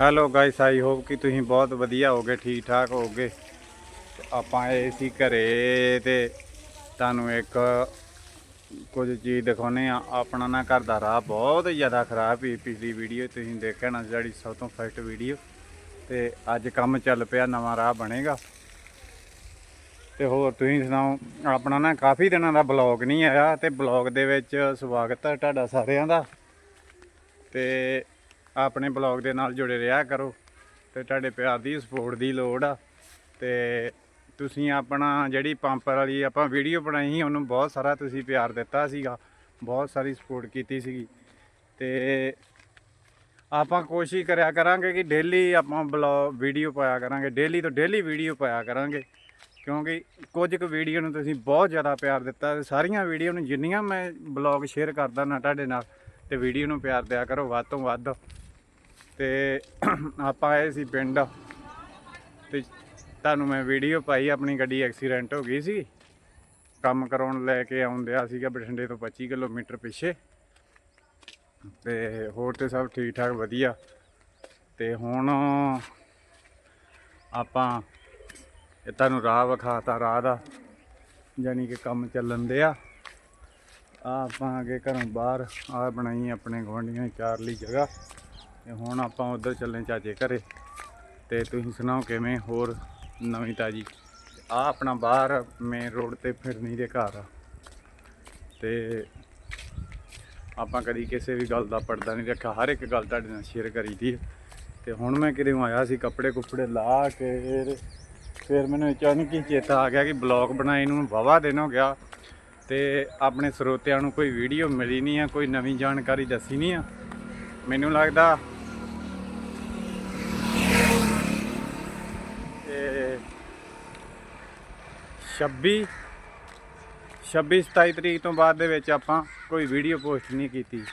Hello guys I hope ਕਿ ਤੁਸੀਂ ਬਹੁਤ ਵਧੀਆ ਹੋਗੇ ਠੀਕ ਠਾਕ ਹੋਗੇ। ਤੇ ਆਪਾਂ ਇਹ ਸੀ ਘਰੇ ਤੇ ਤੁਹਾਨੂੰ ਇੱਕ ਕੁਝ ਚੀਜ਼ ਦਿਖਾਉਨੇ ਆ ਆਪਣਾ ਨਾ ਘਰ ਦਾ ਰਾਹ ਬਹੁਤ ਜ਼ਿਆਦਾ ਖਰਾਬ ਹੀ ਪਿਛਲੀ ਵੀਡੀਓ ਤੁਸੀਂ ਦੇਖਿਆ ਨਾ, ਜਿਹੜੀ ਸਭ ਤੋਂ ਫਸਟ ਵੀਡੀਓ ਤੇ ਅੱਜ ਕੰਮ ਚੱਲ ਪਿਆ, ਨਵਾਂ ਰਾਹ ਬਣੇਗਾ। ਤੇ ਹੋਰ ਤੁਸੀਂ ਸੁਣਾਓ, ਆਪਣਾ ਨਾ ਕਾਫੀ ਦਿਨਾਂ ਦਾ ਬਲੌਗ ਨਹੀਂ ਆਇਆ ਤੇ ਬਲੌਗ ਦੇ ਵਿੱਚ ਸਵਾਗਤ ਹੈ ਤੁਹਾਡਾ ਸਾਰਿਆਂ ਦਾ। ਤੇ ਆਪਣੇ ਬਲੌਗ ਦੇ ਨਾਲ ਜੁੜੇ ਰਿਹਾ ਕਰੋ ਤੇ ਤੁਹਾਡੇ ਪਿਆਰ ਦੀ ਸਪੋਰਟ ਦੀ ਲੋੜ ਆ। ਤੇ ਤੁਸੀਂ ਆਪਣਾ ਜਿਹੜੀ ਪੰਪਰ ਵਾਲੀ ਆਪਾਂ ਵੀਡੀਓ ਬਣਾਈ ਸੀ, ਉਹਨੂੰ ਬਹੁਤ ਸਾਰਾ ਤੁਸੀਂ ਪਿਆਰ ਦਿੱਤਾ ਸੀਗਾ। ਬਹੁਤ ਸਾਰੀ ਸਪੋਰਟ ਕੀਤੀ ਸੀਗੀ। ਤੇ ਆਪਾਂ ਕੋਸ਼ਿਸ਼ ਕਰਿਆ ਕਰਾਂਗੇ ਕਿ ਡੇਲੀ ਆਪਾਂ ਬਲੌਗ ਵੀਡੀਓ ਪਾਇਆ ਕਰਾਂਗੇ। ਡੇਲੀ ਤੋਂ ਡੇਲੀ ਵੀਡੀਓ ਪਾਇਆ ਕਰਾਂਗੇ। ਕਿਉਂਕਿ ਕੁਝ ਕੁ ਵੀਡੀਓ ਨੂੰ ਤੁਸੀਂ ਬਹੁਤ ਜ਼ਿਆਦਾ ਪਿਆਰ ਦਿੱਤਾ ਤੇ ਸਾਰੀਆਂ ਵੀਡੀਓ ਨੂੰ ਜਿੰਨੀਆਂ ਮੈਂ ਬਲੌਗ ਸ਼ੇਅਰ ਕਰਦਾ ਨਾ ਤੁਹਾਡੇ ਨਾਲ, ਤੇ ਵੀਡੀਓ ਨੂੰ ਪਿਆਰ ਦਿਆ ਕਰੋ ਵੱਧ ਤੋਂ ਵੱਧ। ਤੇ ਆਪਾਂ ਆਏ ਸੀ ਪਿੰਡ ਤੇ ਤੁਹਾਨੂੰ ਮੈਂ ਵੀਡੀਓ ਪਾਈ, ਆਪਣੀ ਗੱਡੀ ਐਕਸੀਡੈਂਟ ਹੋ ਗਈ ਸੀ। ਕੰਮ ਕਰਾਉਣ ਲੈ ਕੇ ਆਉਂਦਿਆ ਸੀਗਾ ਬਠਿੰਡੇ ਤੋਂ 25 ਕਿਲੋਮੀਟਰ ਪਿੱਛੇ। ਤੇ ਹੋਰ ਤੇ ਸਭ ਠੀਕ ਠਾਕ ਵਧੀਆ। ਤੇ ਹੁਣ ਆਪਾਂ ਇਹ ਤੁਹਾਨੂੰ ਰਾਹ ਵਿਖਾਤਾ, ਰਾਹ ਦਾ। ਯਾਨੀ ਕਿ ਕੰਮ ਚੱਲਣ ਦੇ ਆ ਆ ਆਪਾਂ ਅੱਗੇ ਘਰੋਂ ਬਾਹਰ ਆ ਬਣਾਈ ਆਪਣੇ ਗੁਆਂਢੀਆਂ ਚਾਰ ਲਈ ਜਗ੍ਹਾ। ਤੇ ਹੁਣ ਆਪਾਂ ਉਧਰ ਚੱਲੇ ਚਾਚੇ ਘਰੇ। ਤੇ ਤੁਸੀਂ ਸੁਣਾਓ ਕਿਵੇਂ? ਹੋਰ ਨਵੀਂ ਤਾਜੀ? ਆ ਆਪਣਾ ਬਾਹਰ ਮੇਨ ਰੋਡ ਤੇ ਫਿਰਨੀ ਦੇ ਘਰ ਆ। ਤੇ ਆਪਾਂ ਕਦੀ ਕਿਸੇ ਵੀ ਗੱਲ ਦਾ ਪਰਦਾ ਨਹੀਂ ਰੱਖਿਆ। ਹਰ ਇੱਕ ਗੱਲ ਤੁਹਾਡੇ ਨਾਲ ਸ਼ੇਅਰ ਕਰੀਦੀ ਹੈ ਤੇ ਹੁਣ ਮੈਂ ਕਿਤੇ ਆਇਆ ਸੀ, ਕੱਪੜੇ ਕੁੱਪੜੇ ਲਾ ਕੇ ਫਿਰ- ਮੈਨੂੰ ਅਚਾਨਕ ਹੀ ਚੇਤਾ ਆ ਗਿਆ ਕਿ ਬਲੌਗ ਬਣਾਏ ਨੂੰ ਵਾਵਾ ਦਿਨ ਹੋ ਗਿਆ। ਤੇ ਆਪਣੇ ਸਰੋਤਿਆਂ ਨੂੰ ਕੋਈ ਵੀਡੀਓ ਮਿਲੀ ਨਹੀਂ ਆ, ਕੋਈ ਨਵੀਂ ਜਾਣਕਾਰੀ ਦੱਸੀ ਨਹੀਂ ਆ। ਮੈਨੂੰ ਲੱਗਦਾ 26 26 27 ਤਰੀਕ ਤੋਂ ਬਾਅਦ ਦੇ ਵਿੱਚ ਆਪਾਂ ਕੋਈ ਵੀਡੀਓ ਪੋਸਟ ਨਹੀਂ ਕੀਤੀ।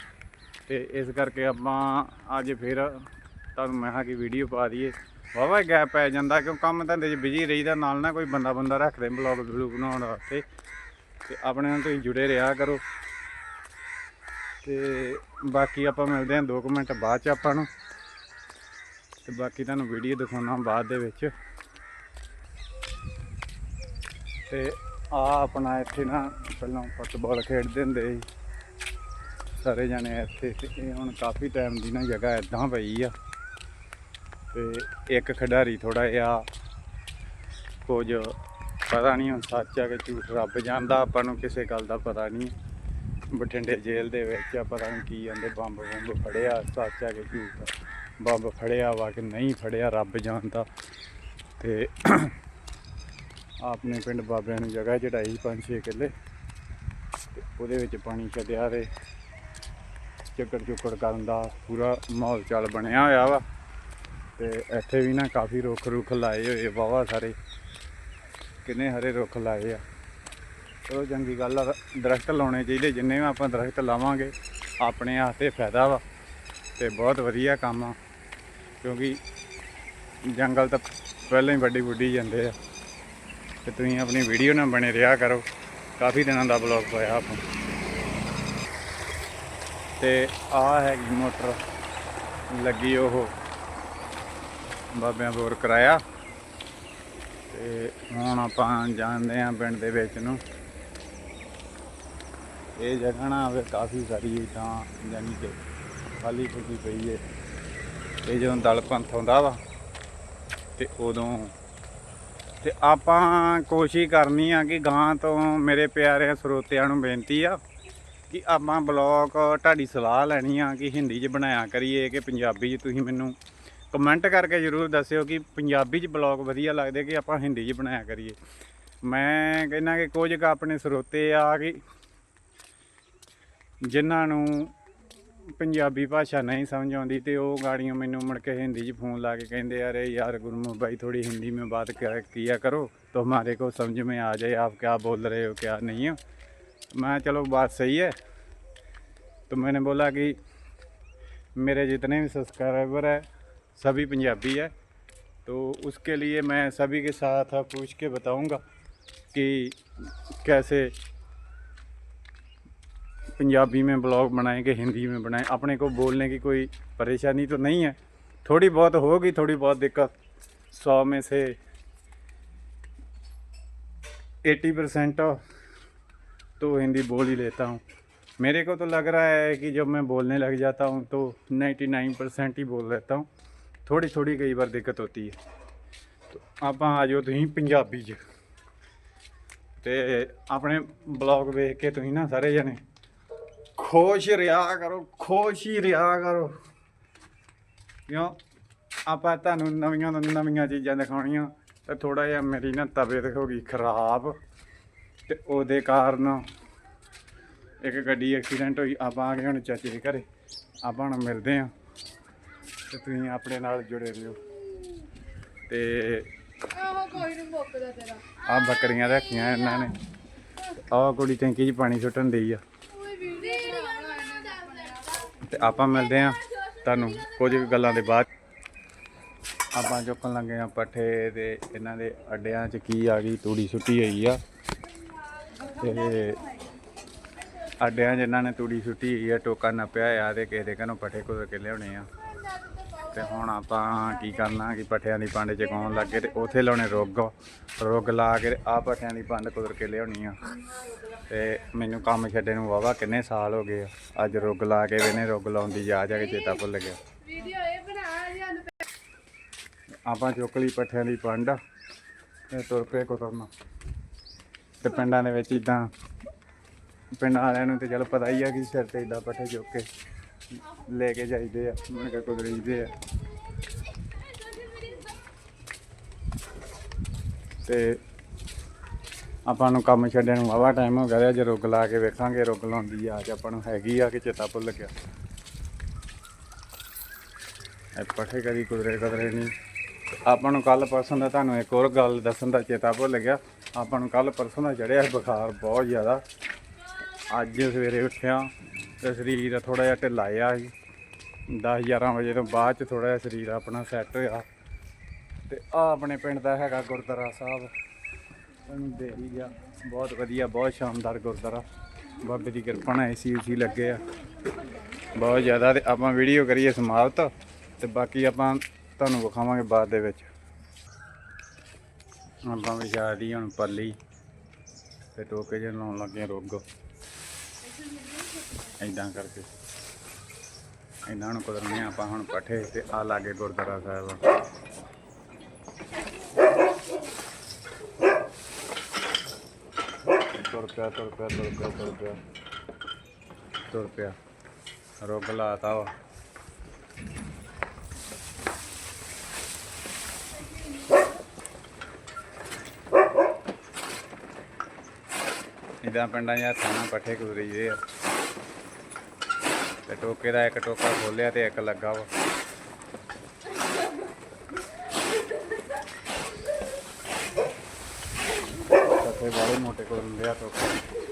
ਤੇ ਇਸ ਕਰਕੇ ਆਪਾਂ ਅੱਜ ਫਿਰ ਤੁਹਾਨੂੰ ਮੈਂ ਕਿਹਾ ਕਿ ਵੀਡੀਓ ਪਾ ਦਈਏ। ਵਾਵਾ ਗੈਪ ਪੈ ਜਾਂਦਾ, ਕਿਉਂ ਕੰਮ ਧੰਦੇ 'ਚ ਬਿਜ਼ੀ ਰਹੀਦਾ, ਨਾਲ ਨਾ ਕੋਈ ਬੰਦਾ ਬੰਦਾ ਰੱਖਦੇ ਬਲੌਗ ਵੀਡੀਓ ਬਣਾਉਣ ਵਾਸਤੇ। ਤੇ ਆਪਣੇ ਨਾਲ ਤੁਸੀਂ ਜੁੜੇ ਰਿਹਾ ਕਰੋ। ਤੇ ਬਾਕੀ ਆਪਾਂ ਮਿਲਦੇ ਹਾਂ 2 ਮਿੰਟ ਬਾਅਦ ਚ ਆਪਾਂ ਨੂੰ। ਤੇ ਬਾਕੀ ਤੁਹਾਨੂੰ ਵੀਡੀਓ ਦਿਖਾਉਣਾ ਬਾਅਦ ਦੇ ਵਿੱਚ। ਤੇ ਆ ਆਪਣਾ ਇੱਥੇ ਨਾ ਪਹਿਲਾਂ ਫੁੱਟਬਾਲ ਖੇਡਦੇ ਹੁੰਦੇ ਸੀ। ਸਾਰੇ ਜਣੇ ਇੱਥੇ ਤੇ ਇਹ ਹੁਣ ਕਾਫੀ ਟਾਈਮ ਦੀ ਨਾ ਜਗ੍ਹਾ ਇਦਾਂ ਪਈ ਆ। ਤੇ ਇੱਕ ਖਿਡਾਰੀ ਥੋੜਾ ਜਿਹਾ ਕੁਝ ਪਤਾ ਨਹੀਂ ਹੁਣ ਸੱਚ ਆ ਕਿ ਝੂਠ ਰੱਬ ਜਾਣਦਾ, ਆਪਾਂ ਨੂੰ ਕਿਸੇ ਗੱਲ ਦਾ ਪਤਾ ਨਹੀਂ। ਬਠਿੰਡੇ ਜੇਲ੍ਹ ਦੇ ਵਿੱਚ ਆ, ਪਤਾ ਨਹੀਂ ਕੀ ਜਾਂਦੇ ਬੰਬ ਬੰਬ ਫੜਿਆ, ਸੱਚ ਆ ਕਿ ਝੂਠ ਬੰਬ ਫੜਿਆ ਵਾ ਕਿ ਨਹੀਂ ਫੜਿਆ, ਰੱਬ ਜਾਣਦਾ। ਤੇ ਆਪਣੇ ਪਿੰਡ ਬਾਬਿਆਂ ਨੂੰ ਜਗ੍ਹਾ ਚੜਾਈ 5-6 ਕਿੱਲੇ ਤੇ ਉਹਦੇ ਵਿੱਚ ਪਾਣੀ ਛੱਡਿਆ ਤੇ ਚੱਕੜ ਚੁੱਕੜ ਕਰਨ ਦਾ ਪੂਰਾ ਮਾਹੌਲ ਚਾਲ ਬਣਿਆ ਹੋਇਆ ਵਾ ਤੇ ਇੱਥੇ ਵੀ ਨਾ ਕਾਫੀ ਰੁੱਖ ਰੁੱਖ ਲਾਏ ਹੋਏ ਵਾਵਾ ਸਾਰੇ, ਕਿੰਨੇ ਹਰੇ ਰੁੱਖ ਲਾਏ ਆ। ਚਲੋ ਚੰਗੀ ਗੱਲ ਆ, ਦਰਖਤ ਲਾਉਣੇ ਚਾਹੀਦੇ, ਜਿੰਨੇ ਵੀ ਆਪਾਂ ਦਰਖਤ ਲਾਵਾਂਗੇ, ਆਪਣੇ ਵਾਸਤੇ ਫਾਇਦਾ ਵਾ ਤੇ ਬਹੁਤ ਵਧੀਆ ਕੰਮ ਆ, ਕਿਉਂਕਿ ਜੰਗਲ ਤਾਂ ਪਹਿਲਾਂ ਹੀ ਵੱਡੀ ਵੱਡੀ ਜਾਂਦੇ ਆ। ਤੇ ਤੁਸੀਂ ਆਪਣੀ ਵੀਡੀਓ ਨਾਲ ਬਣੇ ਰਿਹਾ ਕਰੋ। ਕਾਫੀ ਦਿਨਾਂ ਦਾ ਬਲੌਗ ਪਾਇਆ ਆਪਾਂ। ਤੇ ਆ ਹੈਗੀ ਮੋਟਰ। ਲੱਗੀ ਉਹ ਬਾਬਿਆਂ ਬੋਰ ਕਰਾਇਆ। ਤੇ ਹੁਣ ਆਪਾਂ ਜਾਂਦੇ ਆਂ ਪਿੰਡ ਦੇ ਵਿੱਚ ਨੂੰ। ਇਹ ਜਗ੍ਹਾ ਨਾ ਆਵੇ ਕਾਫੀ ਸਾਰੀ ਤਾਂ ਯਾਨੀ ਕਿ ਖਾਲੀ ਖੁੱਲੀ ਪਈ ਏ। ਇਹ ਜਦੋਂ ਦਲ ਪੰਥ ਆਉਂਦਾ ਵਾ, ਤੇ ਉਦੋਂ ਤੇ ਆਪਾਂ ਕੋਸ਼ਿਸ਼ ਕਰਨੀ ਆ ਕਿ ਗਾਂ ਤੋਂ ਮੇਰੇ ਪਿਆਰੇ ਸਰੋਤਿਆਂ ਨੂੰ ਬੇਨਤੀ ਆ ਕਿ ਆਪਾਂ ਬਲੌਗ ਤੁਹਾਡੀ ਸਲਾਹ ਲੈਣੀ ਆ ਕਿ ਹਿੰਦੀ 'ਚ ਬਣਾਇਆ ਕਰੀਏ ਕਿ ਪੰਜਾਬੀ 'ਚ। ਤੁਸੀਂ ਮੈਨੂੰ ਕਮੈਂਟ ਕਰਕੇ ਜਰੂਰ ਦੱਸਿਓ ਕਿ ਪੰਜਾਬੀ 'ਚ ਬਲੌਗ ਵਧੀਆ ਲੱਗਦੇ ਕਿ ਆਪਾਂ ਹਿੰਦੀ 'ਚ ਬਣਾਇਆ ਕਰੀਏ। ਮੈਂ ਕਹਿੰਦਾ ਕਿ ਕੁਝ ਕੁ ਆਪਣੇ ਸਰੋਤੇ ਆ ਕਿ ਜਿਨ੍ਹਾਂ ਨੂੰ ਪੰਜਾਬੀ ਭਾਸ਼ਾ ਨਹੀਂ ਸਮਝ ਆਉਂਦੀ ਤੇ ਉਹ ਗਾੜੀਆਂ ਮੈਨੂੰ ਮੁੜ ਕੇ ਹਿੰਦੀ 'ਚ ਫੋਨ ਲਾ ਕੇ ਕਹਿੰਦੇ अरे यार गुरमुख भाई थोड़ी हिंदी में बात क्या किया करो तो हमारे को समझ में आ जाए आप क्या बोल रहे हो क्या नहीं हो मैं चलो बात सही है तो मैंने बोला कि मेरे जितने भी सब्सक्राइबर है सभी पंजाबी है तो उसके लिए मैं सभी के साथ पूछ के बताऊंगा कि कैसे पंजाबी में ब्लॉग बनाएं कि हिंदी में बनाएं अपने को बोलने की कोई परेशानी तो नहीं है थोड़ी बहुत होगी थोड़ी बहुत दिक्कत सौ में से एट्टी परसेंट तो हिंदी बोल ही लेता हूँ मेरे को तो लग रहा है कि जब मैं बोलने लग जाता हूँ तो 99 परसेंट ही बोल लेता हूँ थोड़ी थोड़ी कई बार दिक्कत होती है तो ਆਪਾਂ ਆ ਜਾਓ ਤੁਸੀਂ ਪੰਜਾਬੀ 'ਚ ਤੇ ਆਪਣੇ ਬਲੌਗ ਵੇਖ ਕੇ ਤੁਸੀਂ ਨਾ ਸਾਰੇ ਜਣੇ ਖੁਸ਼ ਰਿਹਾ ਕਰੋ ਖੁਸ਼ ਹੀ ਰਿਹਾ ਕਰੋ। ਕਿਉਂ? ਆਪਾਂ ਤੁਹਾਨੂੰ ਨਵੀਆਂ ਤੋਂ ਨਵੀਆਂ ਚੀਜ਼ਾਂ ਦਿਖਾਉਣੀਆਂ ਤੇ ਥੋੜਾ ਜਿਹਾ ਮੇਰੀ ਨਾ ਤਬੀਅਤ ਹੋ ਗਈ ਖਰਾਬ ਤੇ ਉਹਦੇ ਕਾਰਨ ਇੱਕ ਗੱਡੀ ਐਕਸੀਡੈਂਟ ਹੋਈ ਆਪਾਂ ਆ ਗਏ ਹੁਣ ਚਾਚੇ ਦੇ ਘਰੇ। ਆਪਾਂ ਹੁਣ ਮਿਲਦੇ ਆਂ ਤੇ ਤੁਸੀਂ ਆਪਣੇ ਨਾਲ ਜੁੜੇ ਰਹੋ। ਤੇ ਆਹੋ ਕੋਈ ਨਹੀਂ ਮੁੱਕਦਾ ਤੇਰਾ। ਆ ਬੱਕਰੀਆਂ ਰੱਖੀਆਂ ਇਹਨਾਂ ਨੇ। ਆਹ ਕੁੜੀ ਟੈਂਕੀ 'ਚ ਪਾਣੀ ਸੁੱਟਣ ਦੇਈ ਆ ਕੋਈ ਵੀਡੀਓ ਬਣਾਉਣਾ ਇਹਨਾਂ ਦਾ ਤੇ ਆਪਾਂ ਮਿਲਦੇ ਆਂ ਤੁਹਾਨੂੰ ਕੁਝ ਗੱਲਾਂ ਦੇ ਬਾਅਦ। ਆਪਾਂ ਚੁੱਕਣ ਲੱਗੇ ਆ ਪੱਠੇ ਤੇ ਇਹਨਾਂ ਦੇ ਅੱਡਿਆਂ 'ਚ ਕੀ ਆ ਗਈ, ਤੂੜੀ ਸੁੱਟੀ ਹੋਈ ਆ। ਤੇ ਅੱਡਿਆਂ 'ਚ ਇਹਨਾਂ ਨੇ ਤੂੜੀ ਸੁੱਟੀ ਹੋਈ ਆ, ਟੋਕਾ ਨੱਪਿਆ ਆ ਤੇ ਕਿਸੇ ਦੇ ਘਰੋਂ ਪੱਠੇ ਕੁਦਰ ਕੇ ਲਿਆਉਣੇ ਆ। ਤੇ ਹੁਣ ਆਪਾਂ ਕੀ ਕਰਨਾ ਕਿ ਪੱਠਿਆਂ ਦੀ ਪੰਡ ਚ ਗਾਉਣ ਲੱਗੇ ਤੇ ਉਥੇ ਲਾਉਣੇ ਰੁੱਗ। ਰੁੱਗ ਲਾ ਕੇ ਆ ਪੱਠਿਆਂ ਦੀ ਪੰਡ ਕੁਦਰ ਕੇ ਲਿਆਉਣੀ ਆ। ਤੇ ਮੈਨੂੰ ਕੰਮ ਛੱਡੇ ਨੂੰ ਵਾਵਾ ਕਿੰਨੇ ਸਾਲ ਹੋ ਗਏ ਆ। ਅੱਜ ਰੁੱਗ ਲਾ ਕੇ ਵੇਨੇ ਰੁੱਗ ਲਾਉਂਦੀ ਜਾ ਜਾ ਕੇ ਚੇਤਾ ਭੁੱਲ ਗਿਆ। ਵੀਡੀਓ ਇਹ ਬਣਾ ਆਪਾਂ ਚੁੱਕ ਲਈ ਪੱਠਿਆਂ ਦੀ ਪੰਡ ਤੇ ਤੁਰ ਪਏ ਕੁਦਰਨਾ ਤੇ ਪਿੰਡਾਂ ਦੇ ਵਿੱਚ ਇਦਾਂ ਪਿੰਡ ਵਾਲਿਆਂ ਨੂੰ ਤੇ ਚਲੋ ਪਤਾ ਹੀ ਆ ਕਿ ਸਿਰ ਤੇ ਇਦਾਂ ਪੱਠੇ ਚੁੱਕ ਕੇ। ਲੈ ਕੇ ਜਾਈਦੇ ਆ। ਮੁੜ ਕੇ ਕੁਦਰੀਦੇ ਆ। ਤੇ ਆਪਾਂ ਨੂੰ ਕੰਮ ਛੱਡਣ ਨੂੰ ਵਾਵਾ ਟਾਈਮ ਹੋ ਗਿਆ ਤੇ ਰੁੱਗ ਲਾ ਕੇ ਵੇਖਾਂਗੇ, ਰੁੱਗ ਲਾਉਂਦੀ ਆ ਅੱਜ ਆਪਾਂ ਨੂੰ ਹੈਗੀ ਆ ਕਿ ਚੇਤਾ ਭੁੱਲ ਗਿਆ। ਇਹ ਪੱਠੇ ਕਦੀ ਕੁਦਰੇ ਕਦਰੇ ਨਹੀਂ। ਆਪਾਂ ਨੂੰ ਕੱਲ ਪਰਸੋਂ ਦਾ ਤੁਹਾਨੂੰ ਇੱਕ ਹੋਰ ਗੱਲ ਦੱਸਣ ਦਾ ਚੇਤਾ ਭੁੱਲ ਗਿਆ। ਆਪਾਂ ਨੂੰ ਕੱਲ ਪਰਸੋਂ ਦਾ ਚੜਿਆ ਬੁਖਾਰ ਬਹੁਤ ਜ਼ਿਆਦਾ। ਅੱਜ ਸਵੇਰੇ ਉੱਠਿਆ ਤੇ ਸਰੀਰ ਥੋੜਾ ਜਿਹਾ ਢਿੱਲਾ ਸੀ। 10 11 ਵਜੇ ਤੋਂ ਬਾਅਦ ਚ ਥੋੜਾ ਜਿਹਾ ਸਰੀਰ ਆਪਣਾ ਸੈੱਟ ਹੋਇਆ। ਤੇ ਆ ਆਪਣੇ ਪਿੰਡ ਦਾ ਹੈਗਾ ਗੁਰਦੁਆਰਾ ਸਾਹਿਬ। ਤੁਹਾਨੂੰ ਦੇਖ ਹੀ ਗਿਆ। ਬਹੁਤ ਵਧੀਆ, ਬਹੁਤ ਸ਼ਾਨਦਾਰ ਗੁਰਦੁਆਰਾ। ਬਾਬੇ ਦੀ ਕਿਰਪਾ ਨਾਲ ਏਸੀ ਉਸੀ ਲੱਗੇ ਆ। ਬਹੁਤ ਜ਼ਿਆਦਾ ਤੇ ਆਪਾਂ ਵੀਡੀਓ ਕਰੀਏ ਸਮਾਪਤ ਤੇ ਬਾਕੀ ਆਪਾਂ ਤੁਹਾਨੂੰ ਵਿਖਾਵਾਂਗੇ ਬਾਅਦ ਦੇ ਵਿੱਚ। ਆਪਾਂ ਵਿਚਾਰ ਦੀ ਹੁਣ ਪੱਲੀ ਤੇ ਟੋਕੇ ਜਿਹੇ ਲਾਉਣ ਲੱਗੇ ਰੁੱਗ। ਐਦਾਂ ਕਰਕੇ। ਇਹਨਾਂ ਨੂੰ ਕੁਦਰਨੇ ਆਪਾਂ ਹੁਣ ਪੱਠੇ ਤੇ ਆ ਲਾਗੇ ਗੁਰਦੁਆਰਾ ਸਾਹਿਬ। ਤੁਰ ਪਿਆ ਤੁਰ ਪਿਆ ਤੁਰ ਪਿਆ ਤੁਰ ਪਿਆ। ਤੁਰ ਪਿਆ। ਰੁੱਗ ਲਾਤਾ ਵਾ ਇਦਾਂ ਪਿੰਡਾਂ 'ਚ ਥਾਣਾ ਨਾਲ ਪੱਠੇ ਕੁਦਰੀਦੇ ਆ। ਤੇ ਟੋਕੇ ਦਾ, ਇੱਕ ਟੋਕਾ ਖੋਲਿਆ ਤੇ ਇੱਕ ਲੱਗਾ ਵਾ। ਪੱਠੇ ਬਾਰੇ ਮੋਟੇ ਕੋਲ ਲਿਆ ਟੋਕਾ।